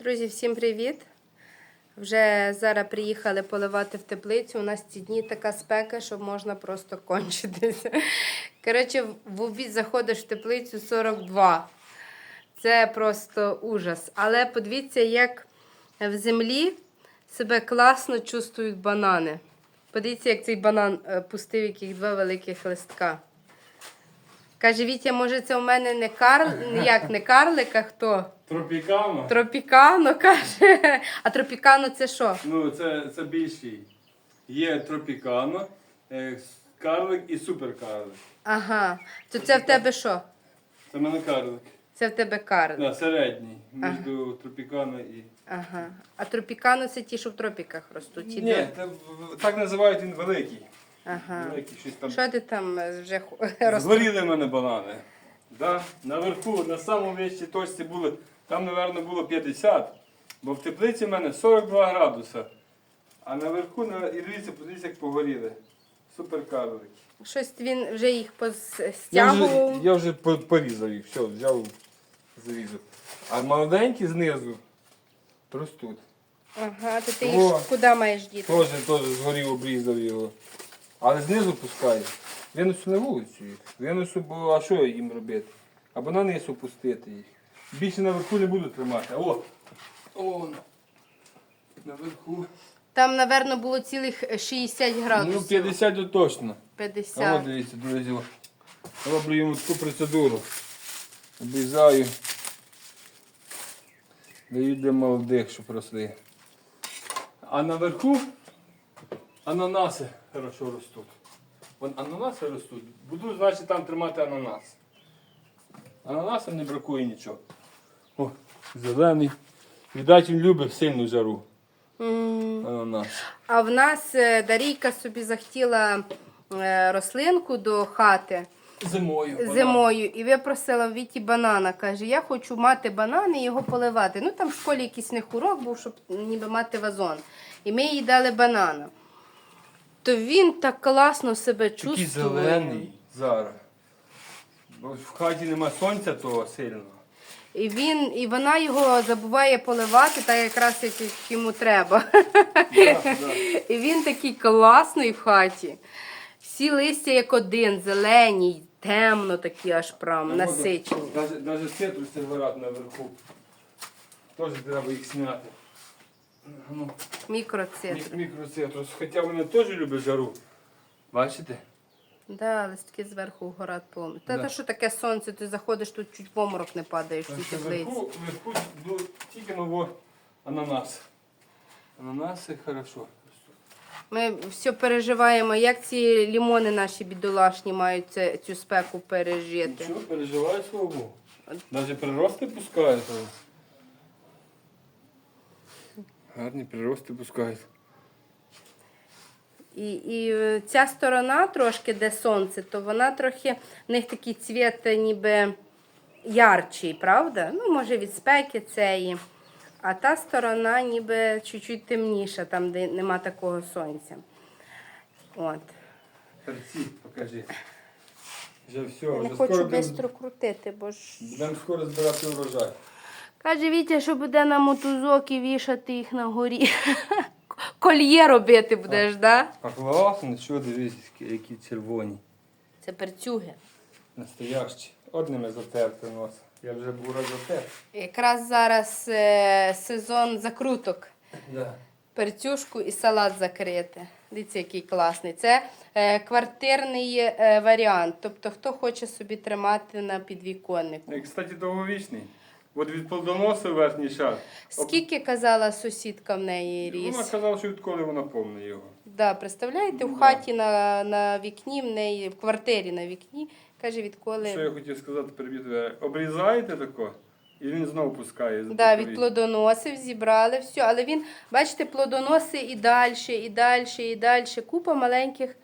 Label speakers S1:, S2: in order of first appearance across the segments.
S1: Друзі, всім привіт! Вже зараз приїхали поливати в теплицю. У нас ці дні така спека, що можна просто кончитися. Коротше, в обід заходиш в теплицю 42. Це просто ужас. Але подивіться, як в землі себе класно чувствують банани. Подивіться, як цей банан е, пустив яких два великих листка. Каже, Вітя, може, це у мене не кар... як не карлик, а хто?
S2: Тропікано?
S1: Тропікано каже. А тропікано це що?
S2: Ну, це, це більший. Є тропікано, е, карлик і суперкарлик.
S1: Ага. То це в тебе що?
S2: Це в мене карлик.
S1: Це в тебе карлик.
S2: Да, середній. Між тропікано і.
S1: Ага. А тропікано це ті, що в тропіках ростуть.
S2: Ні,
S1: де?
S2: це в- так називають він великий.
S1: Ага.
S2: Щось там.
S1: Що ти там е, вже
S2: Згоріли в мене банани. Да? Наверху, на самому вищій точці були, там, мабуть, було 50, бо в теплиці в мене 42 градуса. А наверху, на... і дивіться, подивіться, як погоріли. Суперкарлик.
S1: Щось він вже їх
S2: Я
S1: постягував.
S2: вже, я вже по- порізав їх, все, взяв, зарізав. А маленькі знизу ростуть.
S1: Ага, то ти
S2: О.
S1: їх куди маєш діти?
S2: Теж, теж згорів, обрізав його. Але знизу пускаю. Винесу на вулицю їх. Винесу, бо а що їм робити? Або на низ опустити їх. Більше наверху не буду тримати. О! О! Наверху.
S1: Там, напевно, було цілих 60
S2: Ну, 50 то точно. А
S1: 50.
S2: от дивіться, друзі. Роблю йому таку процедуру. Обрізаю. Даю для молодих, щоб росли. А наверху ананаси хорошо ростуть. Вон ананаси ростуть. Буду, значить, там тримати ананас. Ананасам не бракує нічого. О, зелений. Віддать він любить сильну жару. Ананас.
S1: А в нас е, Дарійка собі захотіла е, рослинку до хати
S2: Зимою. банан.
S1: зимою і випросила в Віті банана. Каже, я хочу мати банан і його поливати. Ну там в школі якийсь них урок був, щоб ніби мати вазон. І ми їй дали банана. То він так класно себе
S2: Такий зелений зараз. Бо в хаті нема сонця того сильного.
S1: І він, і вона його забуває поливати, так якраз як йому треба.
S2: Да, да.
S1: І він такий класний в хаті. Всі листя як один, зелені, темно такі аж прям насичені.
S2: Навіть, навіть цитруси горять наверху. Теж треба їх зняти. Ну, мік- мікроцитрус. Хоча вони теж люблять жару. Бачите?
S1: Да, листки зверху горять повністю. Та
S2: Да.
S1: то що таке сонце, ти заходиш, тут чуть в оморок не падаєш в цій
S2: що
S1: теплиці.
S2: Вверху, вверху ну, тільки ново ананас. Ананаси хорошо.
S1: Ми все переживаємо, як ці лімони наші бідолашні мають це, цю спеку пережити.
S2: Нічого, переживаю слава Богу. Навіть прирости пускають. але. Гарні прирости пускають.
S1: І, і е, ця сторона трошки, де сонце, то вона трохи, в них такий цвіт е, ніби ярчий, правда? Ну, може, від спеки цієї. А та сторона ніби чуть-чуть темніша, там, де нема такого сонця. От.
S2: Терці, покажи. Вже все,
S1: Я
S2: вже
S1: не хочу
S2: будемо,
S1: швидко крутити, бо ж.
S2: будемо скоро збирати урожай.
S1: Каже Вітя, що буде на мотузок і вішати їх на горі. Кольє робити будеш, так?
S2: А класно, що дивись, які- червоні.
S1: Це перцюги.
S2: Настоящі. Одними затерти нос. Я вже був раз затер.
S1: Якраз зараз е, сезон закруток.
S2: Да.
S1: перцюшку і салат закрити. Дивіться, який класний. Це е, квартирний е, варіант. Тобто, хто хоче собі тримати на підвіконнику.
S2: І, кстати, довговічний. От від плодоносу верхній шар.
S1: Скільки казала сусідка в неї ріс?
S2: Вона казала, що відколи вона повне його.
S1: Да, представляєте, в
S2: Да.
S1: хаті на, на вікні, в неї, в квартирі на вікні, каже, відколи.
S2: Що я хотів сказати, переб'ю тебе. Обрізаєте тако, і він знову пускає.
S1: Да, від плодоносів зібрали все. Але він, бачите, плодоноси і далі, і далі, і далі. Купа маленьких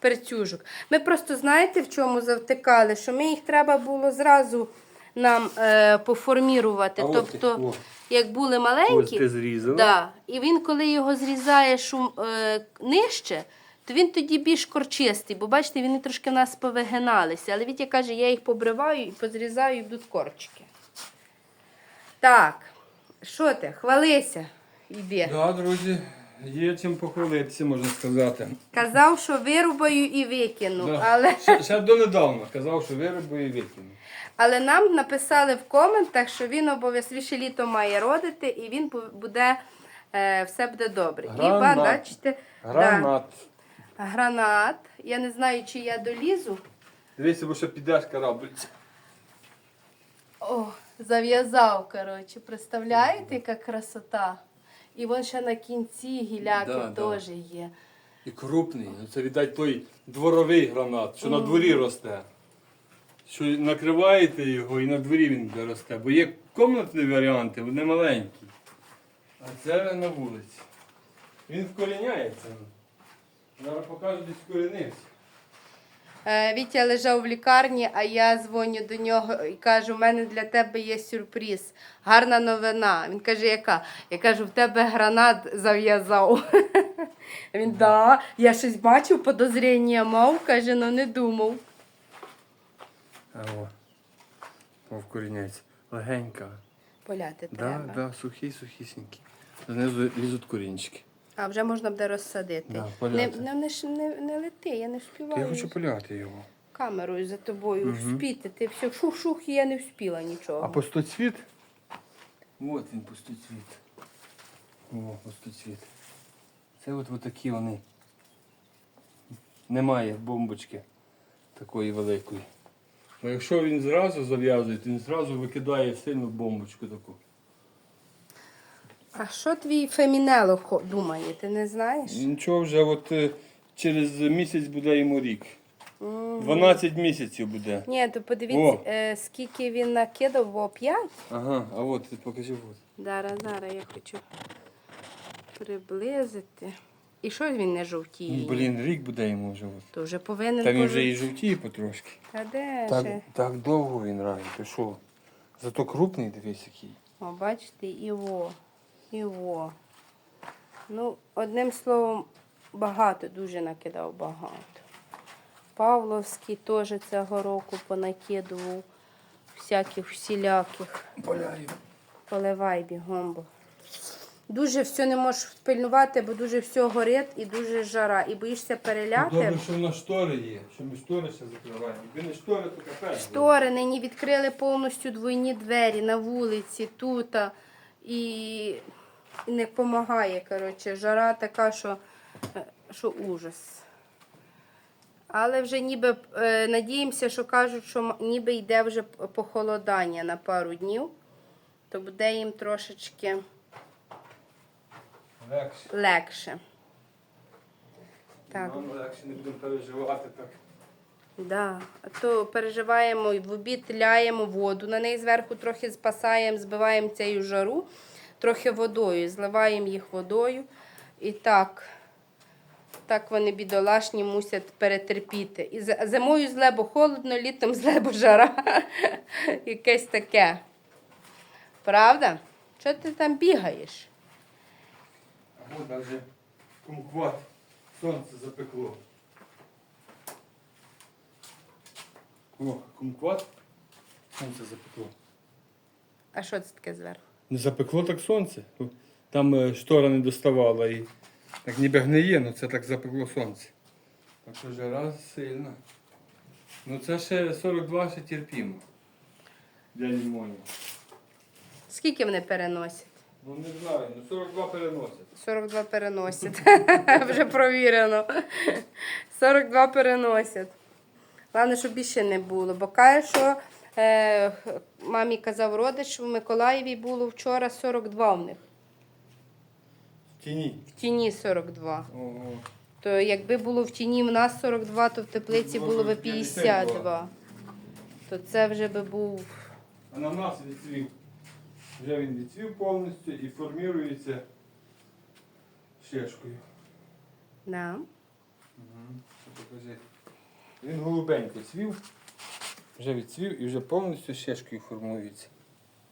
S1: перцюжок. Ми просто знаєте, в чому завтикали? Що ми їх треба було зразу нам е, поформірувати.
S2: А от
S1: тобто,
S2: о.
S1: як були
S2: Ось
S1: маленькі,
S2: ти зрізала.
S1: да, і він, коли його зрізає шум, е, нижче, то він тоді більш корчистий, бо бачите, вони трошки в нас повигиналися. Але Вітя каже, я їх побриваю і позрізаю, і будуть корчики. Так, Що ти? Хвалися. Іди.
S2: Да, друзі, є чим похвалитися, можна сказати.
S1: Казав, що вирубаю і викину,
S2: Да.
S1: але,
S2: Ще, ще донедавна казав, що виробив і викинув.
S1: але нам написали в коментах, що він обов'язково ще літо має родити і він бу- буде, е, все буде добре. І
S2: Гранат.
S1: бачите,
S2: Гранат.
S1: Да, гранат. Я не знаю, чи я долізу.
S2: Дивіться, бо що підеш карабельця.
S1: О, зав'язав, коротше. Представляєте, яка красота? І вон ще на кінці гіляки
S2: Да, да.
S1: теж є.
S2: І крупний. Ну, Це віддать той дворовий гранат, що на дворі росте. Що накриваєте його і на дворі він буде росте. Бо є комнатні варіанти, вони маленькі. А це на вулиці. Він вкоріняється. Зараз покажу, десь вкорінився.
S1: Е, Вітя лежав в лікарні, а я дзвоню до нього і кажу: у мене для тебе є сюрприз. Гарна новина. Він каже, яка? Я кажу, в тебе гранат зав'язав. Він да, я щось бачив, подозріння мав, каже, ну не думав.
S2: А о. О, вкоріняється. Легенька.
S1: Поляти
S2: Да,
S1: треба.
S2: да, сухі, сухісінькі. Знизу лізуть корінчики.
S1: А вже можна буде розсадити.
S2: Да,
S1: не,
S2: поляти.
S1: не, не, ж- не, не лети, я не
S2: Я хочу поляти його.
S1: камерою за тобою вспіти. Ти все шух-шух, і я не вспіла нічого.
S2: А пустоцвіт? От він пустоцвіт. О, пустоцвіт. Це от, от такі вони. Немає бомбочки такої великої. Бо якщо він зразу зав'язує, то він зразу викидає сильну бомбочку таку.
S1: А що твій Фемінело думає, ти не знаєш?
S2: Нічого вже от е, через місяць буде йому рік. 12 місяців буде.
S1: Ні, то подивіться,
S2: О.
S1: е, скільки він накидав, бо 5?
S2: Ага, а от покажи от.
S1: Зараз, зараз я хочу приблизити. І що він не жовтіє?
S2: Ну, Блін, рік буде йому вже. От.
S1: То вже повинен
S2: Та він вже і жовтіє потрошки.
S1: Та де
S2: Так,
S1: ще?
S2: так довго він рає, ти що? Зато крупний, дивись який.
S1: О, бачите, і во, і во. Ну, одним словом, багато, дуже накидав багато. Павловський теж цього року понакидував всяких всіляких.
S2: Поляю.
S1: Поливай бігом. Бо. Дуже все не можеш пильнувати, бо дуже все горить і дуже жара. І боїшся переляти.
S2: Добре, що на штори є, що ми штори ще закриваємо. Якби не штори, то капець.
S1: Штори нині відкрили повністю двойні двері на вулиці, тут. І, і не допомагає. Коротше, жара така, що, е, що ужас. Але вже ніби е, надіємося, що кажуть, що ніби йде вже похолодання на пару днів, то буде їм трошечки
S2: Легше.
S1: легше. Так.
S2: Нам легше не будемо переживати так.
S1: Да. То переживаємо в обід ляємо воду. На неї зверху трохи спасаємо, збиваємо цю жару, трохи водою, зливаємо їх водою. І так, так вони бідолашні мусять перетерпіти. І зимою зле, бо холодно, літом зле, бо жара. Якесь таке. Правда? Що ти там бігаєш?
S2: А от навіть кумкват. Сонце запекло. О, кумкват. Сонце запекло.
S1: А що це таке зверху?
S2: Не запекло так сонце. Там е, штора не доставала і так ніби гниє, але це так запекло сонце. Так що жара сильна. Ну це ще 42 ще терпімо. Для лімонів.
S1: Скільки вони переносять?
S2: Ну не знаю, ну 42 переносять.
S1: 42 переносять. Вже провірено. 42 переносять. Головне, щоб більше не було. Бо каже, що мамі казав родич, в Миколаєві було вчора 42 в них.
S2: В тіні.
S1: В тіні 42.
S2: Ого.
S1: То якби було в тіні в нас 42, то в теплиці
S2: Було
S1: було
S2: б
S1: б
S2: 52.
S1: 52. То це вже би був.
S2: Ананас відцвів. Вже він відцвів повністю і формірується шишкою.
S1: Да.
S2: Угу. Покажи. Він голубенький цвів, вже відцвів і вже повністю шишкою формується.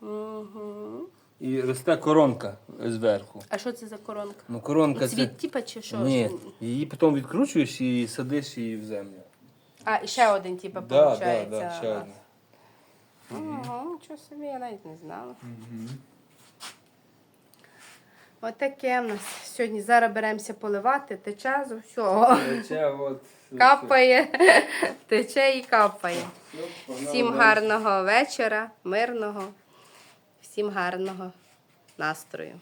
S1: Угу.
S2: І росте коронка зверху.
S1: А що це за коронка?
S2: Ну, коронка це.
S1: Цвіт, типа, чи що?
S2: Ні, її потім відкручуєш і садиш її в землю.
S1: А, і ще один, типа,
S2: Да,
S1: виходить.
S2: да, да, ще одна.
S1: Ага, нічого собі, я навіть не знала.
S2: Угу.
S1: Отаке в нас. Сьогодні зараз беремося поливати, тече з усього.
S2: Тече, от,
S1: Капає, тече і капає.
S2: Все,
S1: Всім гарного вечора, мирного, всім гарного настрою.